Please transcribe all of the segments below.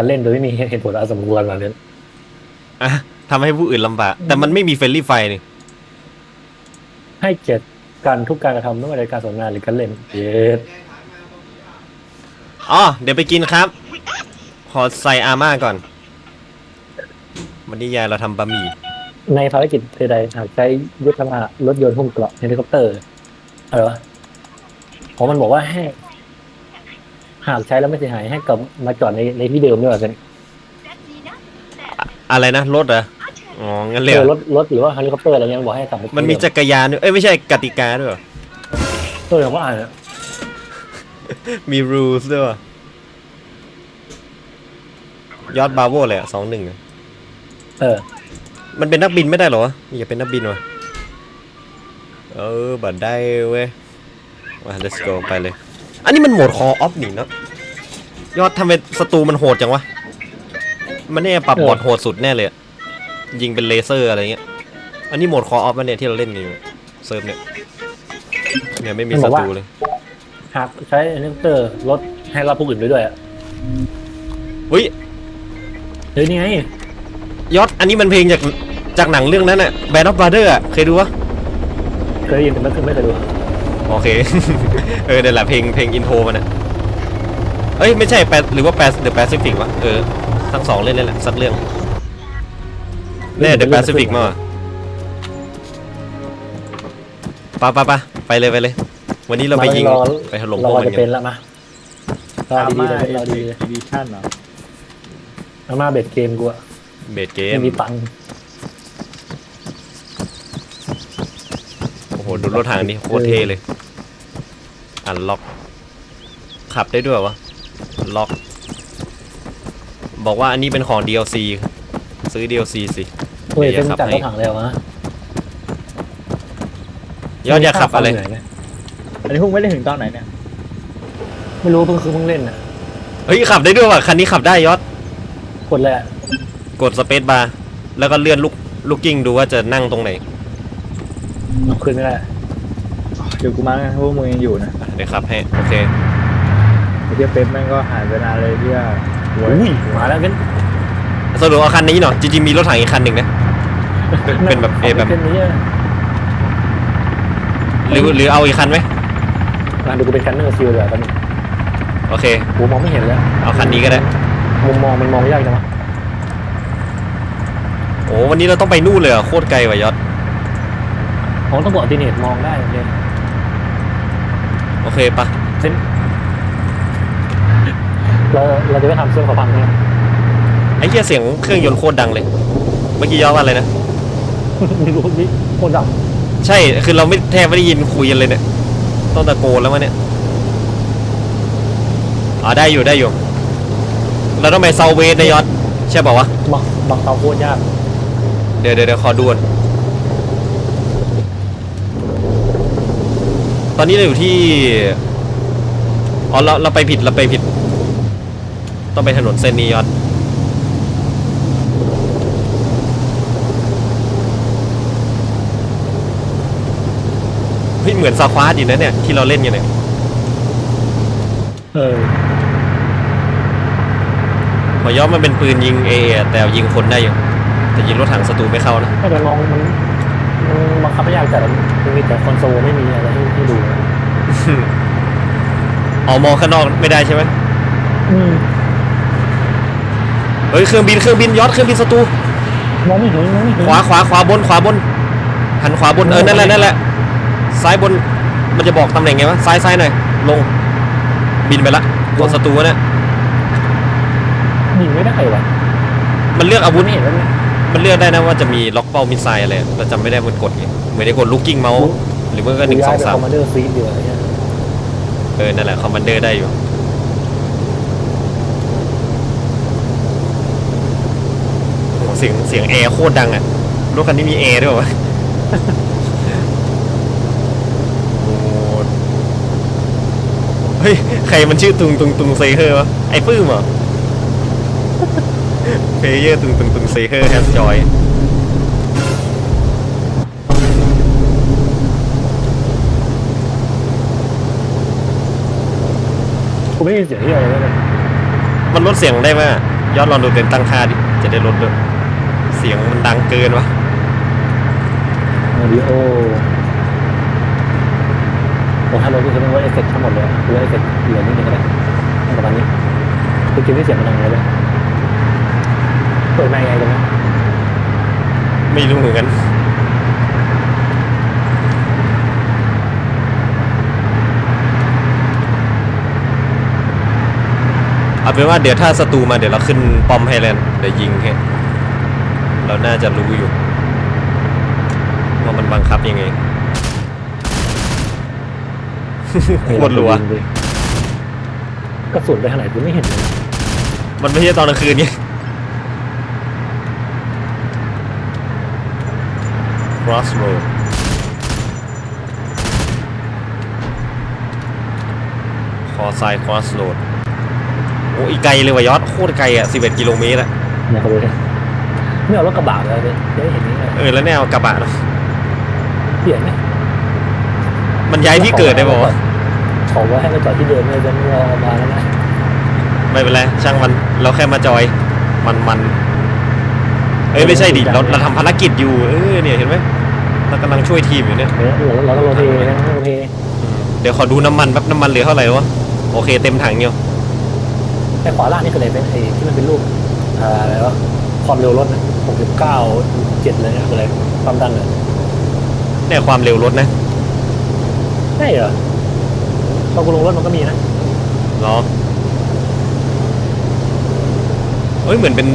การเล่นโดยไม่มีเหตุผลอะไรสมควรแบบนี้อะทำให้ผู้อื่นลำบาก แต่มันไม่มีเฟรนลี่ไฟนี่ให้เกียรติการทุกการกระทำไม่ว่าในการสนทนาหรือการเล่นเย็ดอ๋อเดี๋ยวไปกินครับ ขอใส่อาม่าก่อน วันนี้ยายเราทำบะหมี่ ในภารกิจใดๆหากใช้ยุทธภารถยนต์หุ้มเกราะเฮลิคอปเตอร์อะไรวะของมันบอกว่าให้ หากใช้แล้วไม่เสียหายให้กลับมาจอดในในที่เดิมด้วยกันอะไรนะรถเหรออ๋องั้นเลยเอเหรออรถรถหรือว่าเฮลิคอปเตอร์อะไรเงี้ยบอกให้กลับไปที่มันมีเดิจักรยานด้วยเอ้ยไม่ใช่กติกาด้วยเหรอเออผมว่าอ่านอะมี rules ด้วยวะยอดบาโวเลยอะสองหนึ่งเออ มันเป็นนักบินไม่ได้เหรอวะอย่าเป็นนักบินวะเออบัดได้เว้ยมา let's go ไปเลย อันนี้มันโหมดคอออฟนี่เนาะยอดทำไมศัตรูมันโหดจังวะ มันเนี่ยปรับบอดโหดสุดแน่เลยอะยิงเป็นเลเซอร์อะไรเงี้ย อันนี้โหมดคอออฟมันเนี่ยที่เราเล่นกันอยู่เซิร์ฟเนี่ยเนี่ยไม่มีศัตรูเลยหากใช้เฮลิคอปเตอร์รถให้รับผู้อื่นด้วยด้วยอะเฮ้ยเฮ้ยนี่ไงยอดอันนี้มันเพลงจากจากหนังเรื่องนั้นอะ Band of Brothers อะเคยดูปะเคยได้ยินแต่ไม่เคยไม่เคยดู โอเค เออเดี๋ยวแหละเพลงเพลงอินโทรมันอะเอ้ย ไม่ใช่แปดหรือว่าแปดเดอะแปซิฟิกวะ เออ ทั้งสองเล่นเลยแหละสักเรื่องแน่เดอะแปซิฟิกมาว่ะไปะปะปะไปเลยไปเลย วันนี้เราไปยิงรอไปถล่มพเราวกมันจะกัเป็นนละมาเราดีๆเลยเราดีเอดิชั่นเหรอๆเอามาเบ็ดเกมกูอะเบสเกมไม่มีตังค์ โอ้โหดูรถทางนี้โคตรเท่เลยอันล็อก ขับได้ด้วยวะล็อก บอกว่าอันนี้เป็นของ DLC ซื้อ DLC สิเฮ้ยเดี๋เป็ยวนจะขับจัดให้รถถังแล้วนะยอดอยากขับอะไรเหนื่ยนะอันนี้เพิ่งไม่ได้ถึงตอนไหนเนี่ยไม่รู้เพิ่งคือเพิ่งเล่นอะเฮ้ยขับได้ด้วยว่ะคันนี้ขับได้ยอดกดเลยอะกดสเปซบาร์แล้วก็เลื่อนลูกลูกกิ้งดูว่าจะนั่งตรงไหน เอาขึ้นไม่ได้เดี๋ยวกูมากันพวกมึงยังอยู่นะอะเดี๋ยวขับให้โอเคไอ้เทียเป๊ปแม่งก็หายไปนานเลยที่ว่าโว้ยอุ้ยมาแล้วเป็นสรุปเอาคันนี้เนาะจริงๆมีรถถังอีกคันหนึ่งนะเป็นเป็นแบบเอแบบเป็นนี้อะหรือหรือเอาอีกคันไหมมาดูกูเป็นกันเนอร์ซิลเลยตอนนี้โอเคกูมองไม่เห็นแล้วเอาคันนี้ก็ได้มุมมองมันมองยากจังวะโอ้วันนี้เราต้องไปนู่นเลยเหรอะโคตรไกลว่ะยอ ดมองต้องบอกอัลติเนตมองได้เลยโอเคปะเส้นเราเราจะไม่ทำเสื้อขอพังนะไอ้เหี้ยเสียงเครื่องยนต์โคตรดังเลย เมื่อกี้ยอดว่าอะไรนะ ไม่รู้นี่โคตรดังใช่ คือเราไม่แทบไม่ได้ยินคุยกันเลยเนี่ย ต้องตะโกนแล้ววะเนี่ยอ๋อได้อยู่ได้อยู่ เราต้องไปเซาเวสนะยอด ใช่ป่าวะบางบางเตาโคตรยาก เดี๋ยวเดี๋ยวเดี๋ยวขอดวน ตอนนี้เราอยู่ที่ อ๋อเราเราไปผิดเราไปผิด ต้องไปถนนเส้นนี้ยอดเฮ้ยเหมือนซาควาดอยู่นะเนี่ย ที่เราเล่นกันเนี่ย เออพอยอดมันเป็นปืนยิงเออะแต่ยิงคนได้อยู่ แต่ยิงรถถังศัตรูไม่เข้านะ ถ้าจะมองมันมัน บังคับไม่ยากแต่มันมีแต่คอนโซลไม่มีอะไรให้ให้ดูนะออกมองข้างนอกไม่ได้ใช่ไหมอืมเฮ้ยเครื่องบินเครื่องบินยอดเครื่องบินศัตรูมองไม่เห็นมองไม่เห็นขวาขวาขวาบนขวาบน หันขวาบนเออนั่นแหละนั่นแหละซ้ายบนมันจะบอกตำแหน่งไงวะซ้ายซ้ายหน่อยลง บินไปละกดศัตรูเนี่ยยิงไม่ได้วะมันเลือกอาวุธไม่เห็นแล้วเนี่ย มันเลือกได้นะว่าจะมีล็อกเป้ามิสไซล์อะไรแต่จำไม่ได้มันกดไงเหมือนได้กดลูกกิ้งเมาส์หรือว่าก็หนึ่งสย้าอยงไปสาคมอมมานเดอร์ซีดอยู่อะไรเงี้ยเออนั่นแหละคอมมานเดอร์ได้อยู่โอ้เสียงเสียงแอร์โคตรดังอะรถคันนี้มีแอร์ด้วยวะโอ้เฮ้ย ใครมันชื่อตุงตุงตุงเซเฮอร์วะไอ้ปื้มเหรอ เพลเยอร์ตุงตุงตุงเซเฮอร์แฮสจอยกูไม่ได้ยินเสียงที่อะไรเลยมันลดเสียงได้ไหมอะยอดลองดูเต็นตั้งค่าดิ จะได้ลดด้วยเสียงมันดังเกินวะออดิโอโอ้ถ้าเราก็คือต้องลดเอฟเฟกต์ทั้งหมดเลยลดเอฟเฟกต์เหลือนิดนึงก็ได้ประมาณนี้คือกินที่เสียงมันดังเลยเลย เปิดมายังไงกันนะไม่รู้เหมือนกัน เอาเป็นว่าเดี๋ยวถ้าศัตรูมาเดี๋ยวเราขึ้นป้อมให้แล้วเดี๋ยวยิงแค่เราน่าจะรู้อยู่ ว่ามันบังคับยังไงหมดรัว กระสุนไปทางไหนกูไม่เห็นเลยมันไม่ใช่ตอนกลางคืนไง crossroad คอไซ crossroad โอ้อีกไกลเลยว่ะยอดโคตรไกลอะ 11 กิโลเมตรอะเนี่ยเขาเลยไม่เอารถกระบะเลยเนี่ยจะได้เห็นนี่ไงเออแล้วแนวกระบะเนอะเปลี่ยนไหมมันย้ายที่เกิดได้ป่าวะขอว่าให้มาจอดที่เดิมเลยจะไม่รอมาแล้วนะไม่เป็นไรช่างมันเราแค่มาจอยมันมัน เอ้ยไม่ใช่ดิเราเราทำภารกิจอยู่เออเนี่ยเห็นไหมเรากำลังช่วยทีมอยู่เนี่ยเออเราเราต้องโรเทนะต้องโรเทเดี๋ยวขอดูน้ำมันแป๊บน้ำมันเหลือเท่าไหร่วะโอเคเต็มถังอยู่ไอ้ขวาล่างนี่คืออะไรเป็นไอ้ที่มันเป็นรูปอ่าอะไรวะความเร็วรถนะหกสิบเก้าเจ็ดเลยนะคืออะไรความดันเลยเนี่ยความเร็วรถนะใช่เหรอตอนกูลงรถมันก็มีนะเหรอเอ้ยเหมือนเป็น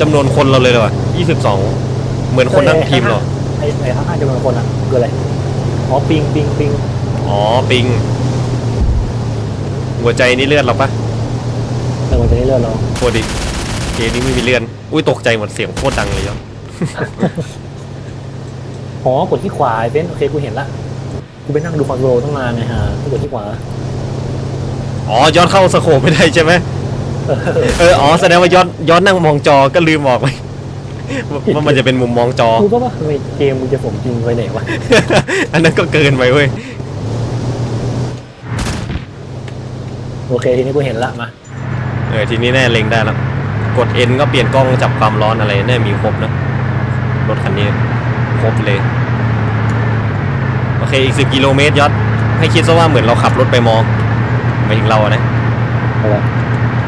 จำนวนคนเราเลยเลยว่ะยี่สิบสองเหมือนคนทั้งทีมเหรอไอ้ไอ้ข้างๆจำนวนคนอะคืออะไรอ๋อปิงปิงปิงอ๋อปิง หัวใจนี่เลือดเราปะเออมันจะได้เลื่อนเราโคตรดิเกมนี้ไม่มีเลือดอุ้ยตกใจหมดเสียงโคตรดังเลยยอดอ๋อกดที่ขวาไอ้เฟนโอเคกูเห็นละกูไปนั่งดูคอนโทรลตั้งนานไงฮะกูกดที่ขวาอ๋อยอดเข้าสโคปไม่ได้ใช่ไหม เออเอออ๋อแสดงว่ายอดยอดนั่งมองจอก็ลืมออกไปว่ามันจะเป็นมุมมองจอ กูก็ว่าทำไมเกมมึงจะสมจริงไปไหนวะ อันนั้นก็เกินไปเว้ย โอเคทีนี้กูเห็นละมา เออทีนี้แน่เล็งได้แล้วกด N ก็เปลี่ยนกล้องจับความร้อนอะไรแน่มีครบนะรถคันนี้ครบเลย โอเคอีกสิบกิโลเมตรยอด ให้คิดซะว่าเหมือนเราขับรถไปมองหมายถึงเราอะนะ อะไร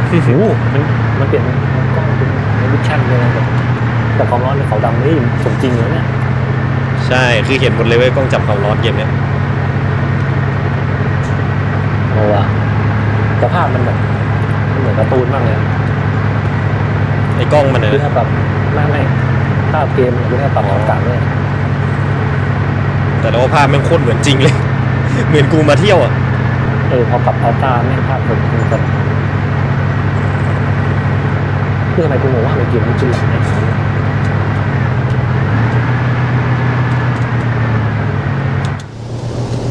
โอ้โหมันมันเปลี่ยนมันกล้องเป็นในวิชั่นเลยนะแบบแต่ความร้อนในเขาดำนี่สมจริงเลยเนี่ยใช่คือเห็นหมดเลยเว้ยกล้องจับความร้อนเกมเนี้ยโอ้ว่ะสภาพมันแบบมันเหมือนการ์ตูนมากเลยอะไอ้กล้องมันคือเนะถ้าแบบไม่ไม่ภาพเกมมันคือถ้าปรับอากาศเลยแต่เราภาพแมันโคตรเหมือนจริงเลย เหมือนกูมาเที่ยวอะ เออพอปรับอัลตร้าแม่งภาพสมจริงแบบ คือทำไมกูงงว่าทำไมเกมมันจริงในเขา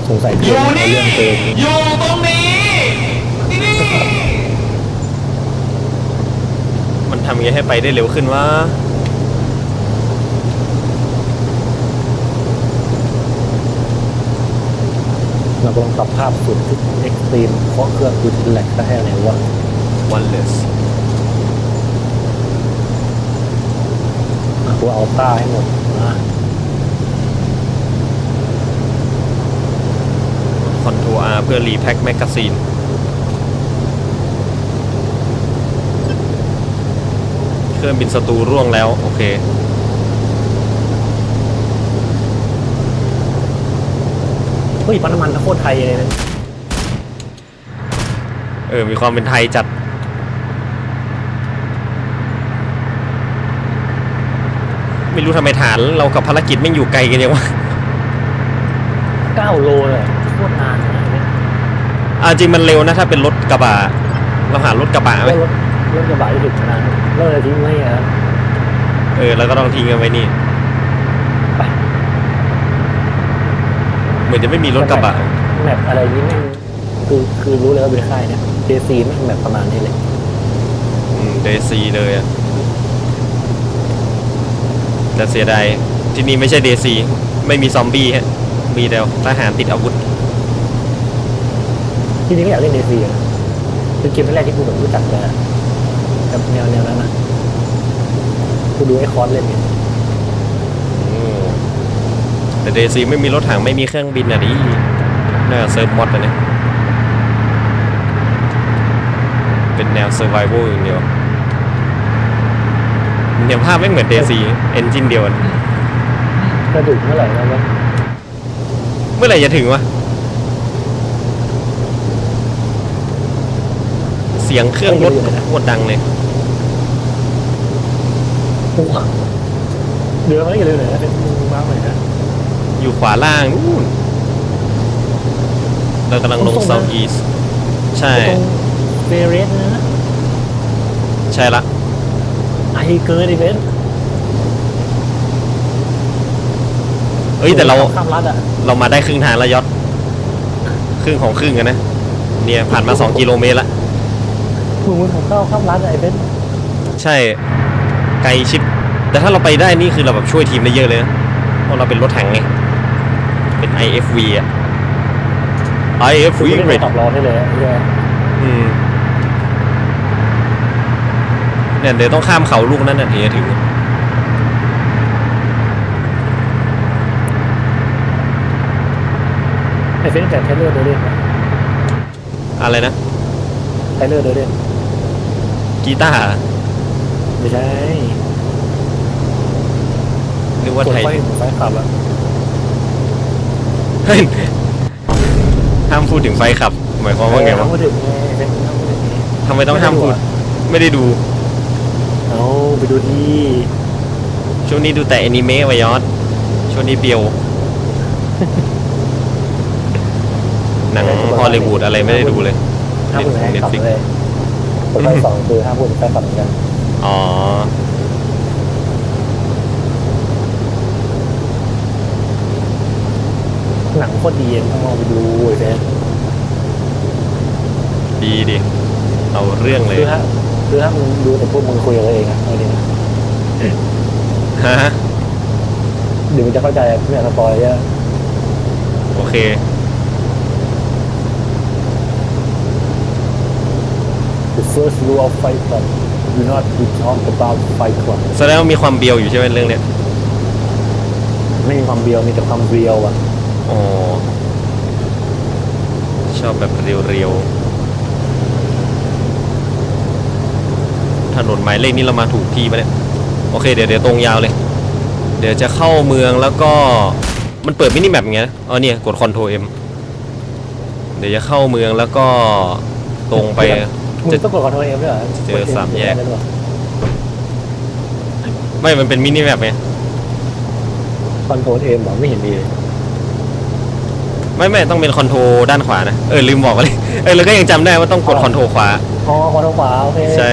สงสัยเกมเอาเรื่องเกมอยู่ตรงนี้ที่นี่มันทำยังไงให้ไปได้เร็วขึ้นวะเรากำลังปรับภาพสุดที่เอ็กซ์ตรีมเพราะเครื่องกูแหลกได้ไหนวะวันเลส อะกูเอาต้าให้หมดนะคอนโทรอาเพื่อรีแพ็คแมกกาซีนเครื่องบินศัตรูร่วงแล้ว โอเคเฮ้ยปั๊มน้ำมันโคตรไทยเลยนะ เออ มีความเป็นไทยจัด ไม่รู้ทำไมฐานเรากับภารกิจไม่งอยู่ไกลกันยังวะเก้าโลเลยโคตรนานนะเนี่ยอ่าจริงมันเร็วนะถ้าเป็นรถกระบะเราหารถกระบะไหมแล้วรถรถกระบะที่ถึงขนาดนั้นเลิกเลยทิ้งไว้อะเออแล้วก็ต้องทิ้งกันไว้นี่ไปเหมือนจะไม่มีรถกระบะแมปอะไรนี้แม่งคือคือรู้เลยว่าเป็นค่ายเนี่ยเจซีแม่งแมปประมาณนี้เลยเดซีเลยอะ แต่เสียดายที่นี่ไม่ใช่เดซีไม่มีซอมบี้ฮะมีแต่ทหารติดอาวุธที่นี่ก็อยากเล่นเจซีนะคือเกมแรกที่กูแบบรู้จักเลยอะกับแนวแนวนั้นนะกูดูไอ้คอร์สเล่นเนี่ยโอ้แต่เดซีไม่มีรถถังไม่มีเครื่องบินอะดิน่าจะเซิร์ฟมอดอะเนี่ยเป็นแนวเซอร์ไว a l อย่างเดียว เนี่ยภาพไม่เหมือนเดซีเอนจินเดียวกันกระดูกเมื่อไหร่แล้ววะเมื่อไหร่จะถึงวะ เสียงเครื่องรถโคตรดังเลยกูอะเรือไม่กี่เรือไหนนะเป็นมึงมาใหม่นะอยู่ขวาล่างนู่นเรากำลังลงตรงๆนะ South East ใช่ตรงเฟเรสนะ ใช่ละ ไอเกินอีเวนต์เอ้ยแต่เราข้ามรัดอะเรามาได้ครึ่งทางแล้วยศครึ่งของครึ่งกันนะ เนี่ยผ่านมา 2 กิโลเมตรละมึงมึงผมเข้าข้ามรัดอะไอเวนต์ใช่ไกลชิดแต่ถ้าเราไปได้นี่คือเราแบบช่วยทีมได้เยอะเลยนะเพราะเราเป็นรถถังไงเป็น IFV อะ IFV กูไม่เรได้ดขับรอให้เลยอะไอ้เหี้ยอืม เนี่ยเดี๋ยวต้องข้ามเขาลูกนั้นน่ะถึงจะถึงไอเวนต์แต่ไทเลอร์เดเรนนะอะไรนะไทเลอร์เดเรนกีตาร์ไม่ใช่นึกว่าคนไทยไฟไฟขับอะเฮ้ยห้ามพูดถึงไฟขับ หมายความว่าไงวะเออพูดถึงไงไอ้เวนต์พูดถึงไงทำไมต้องห้ามพูด ไม่ได้ดูเอา ไปดูที่ช่วงนี้ดูแต่แอนิเมะวะยอดช่วงนี้เบียว หนังฮอลลีวูดอะไรไม่ได้ดูเลยห้ามพูดถึงไฟขับ Netflix เลยคนไฟสองคือห้ามพูดถึงไฟขับเหมือนกันอ๋อ หนังโคตรดีต้องลองไปดูไอ้เวนต์ดีดิ เอาเรื่องเลยคือถ้าคือถ้ามึงดูแต่พวกมึงคุยกับตัวเองอะเอาดีนะ ฮะ เดี๋ยวมึงจะเข้าใจไม่อยากสปอยเยอะโอเค The first rule of Fight Club do not be talk about Fight Club แสดงว่ามีความเบียวอยู่ใช่ไหมเรื่องเนี้ยไม่มีความเบียวมีแต่ความเรียวอะอ๋อ ชอบแบบเรียวๆ ถนนหมายเลขนี้เรามาถูกที่ปะเนี่ย โอเคเดี๋ยวเดี๋ยวตรงยาวเลย เดี๋ยวจะเข้าเมืองแล้วก็มันเปิดมินิแมปอย่างเงี้ยอ๋อเนี่ยกดคอนโทรเอ็มเดี๋ยวจะเข้าเมืองแล้วก็ตรงไปมึงต้องกดคอนโทรลเอ็มด้วยเหรอเจอสามแยกได้ด้วยเหรอไม่มันเป็นมินิแมปไงคอนโทรลเอ็มเหรอไม่เห็นดีเลยไม่ไม่ต้องเป็นคอนโทรด้านขวานะ เออลืมบอกไปเลยเออแล้วก็ยังจำได้ว่าต้องกดคอนโทรขวาอ๋อคอนโทรลขวาโอเคใช่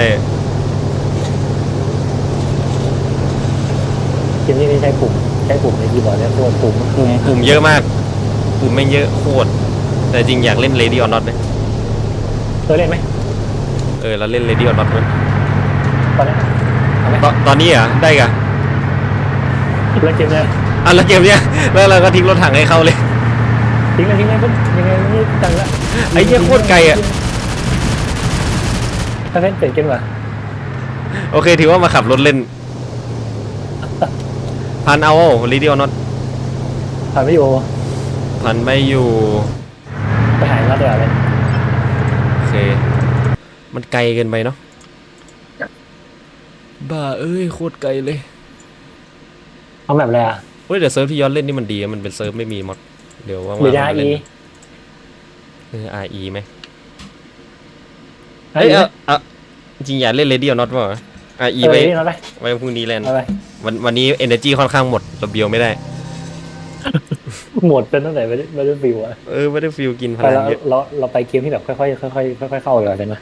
เกมนี้ไม่ใช้ปุ่มใช้ปุ่มในคีย์บอร์ดเนี่ยโคตรปุ่มปุ่มปุ่มเยอะมาก ปุ่มไม่งเยอะโคตร แต่จริงอยากเล่น Lady or Not นะเคยเล่นไหมเออเราเล่น Lady or Not ไหมตอนนี้เอาไหมตอนตอนนี้เหรอะได้กะเล่นเกมเลยอะแล้วเกมเนี้ยแล้วเราก็ทิ้งรถถังให้เขาเลย ทิ้งเลยทิ้งเลยปุ๊บยังไงไม่จังละไอ้เหี้ยโคตรไกลอะ ถ้าเล่นเปลี่ยนเกมว่ะโอเคถือว่ามาขับรถเล่น พันเอา Lady or Not ผ่านไม่อยู่พันไม่อยู่ ไปหายนัดเดียวเลยโอเค มันไกลเกินไปเนาะบ้าเอ้ยโคตรไกลเลยเอาแบบอะไรอะเฮ้ยแต่เซิร์ฟที่ย้อนเล่นนี่มันดีอะมันเป็นเซิร์ฟไม่มีมอดเดี๋ยวว่างๆหรือจะมาอีเล่นเออ RE ไหมเฮ้เฮ้ยยเอเอออเออจริงอยากเล่น Lady or Not ป่ะ RE เออไว้นี่เอาไปไว้พรุ่งนี้เล่น เอาไป วันวันนี้ energy ค่อนข้างหมดเราเบียวไม่ได้ หมดเป็นตั้งแต่ไม่ได้ไม่ได้ฟิวอะเออไม่ได้ฟิลกินพไปลังเราเยอะ เราเราไปเกมที่แบบค่อยๆค่อยๆค่อยๆเข้าเลยกันนะ